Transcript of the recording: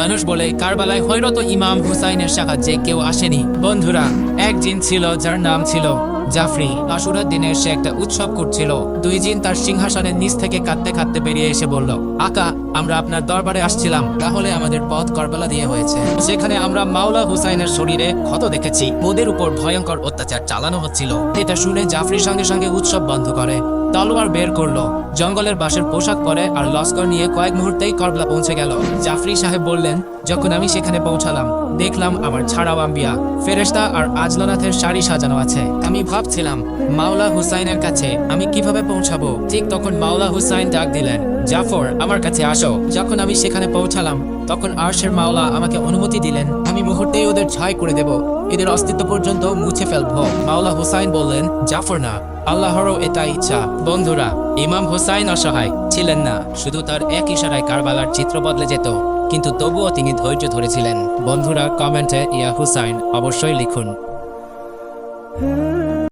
মানুষ বলে কারবালায় হৈরত ইমাম হুসাইনের সাহায্যে কেউ আসেনি। বন্ধুরা এক জিন ছিল, যার নাম ছিল জাফরি আশুরার দিনে সে একটা উৎসব করছিল। দুই জিন তার সিংহাসনের নিচ থেকে কাঁদতে কাঁদতে বেরিয়ে এসে বলল, আকা, আমরা আপনার দরবারে আসছিলাম। তাহলে আমাদের পথ করবালা দিয়ে হয়েছে। সেখানে আমরা মাওলা হুসাইনের শরীরে ক্ষত দেখেছি। ওদের উপর ভয়ঙ্কর অত্যাচার চালানো হচ্ছিল। এটা শুনে জাফরির সঙ্গে সঙ্গে উৎসব বন্ধ করে। তলোয়ার বের করল। জঙ্গলের বাসের পোশাক পরে আর লস্কর নিয়ে কয়েক মুহূর্তেই করবলা পৌঁছে গেল। জাফরি সাহেব বললেন, যখন আমি সেখানে পৌঁছালাম, দেখলাম আমার ছাড়াও আম্বিয়া, ফেরেশতা আর আজলনাথের শাড়ি সাজানো আছে। আমি ভাবছিলাম, মাওলা হুসাইনের কাছে আমি কীভাবে পৌঁছাবো? ঠিক তখন মাওলা হুসাইন ডাক দিলেন, জাফর, আমার কাছে আসো। যখন আমি সেখানে পৌঁছালাম, তখন আর্শের মাওলা আমাকে অনুমতি দিলেন, আমি মুহূর্তেই ওদের ছাই করে দেব। এদের অস্তিত্ব পর্যন্ত মুছে ফেলব। মাওলা হুসাইন বললেন, জাফর না, আল্লাহরও এটা ইচ্ছা। বন্ধুরা, ইমাম হুসাইন অসহায়, ছিলেন না। শুধু তার এক ইশারায় কারবালার চিত্র বদলে যেত, কিন্তু তবুও তিনি ধৈর্য ধরেছিলেন। বন্ধুরা, কমেন্টে ইয়া হুসাইন অবশ্যই লিখুন।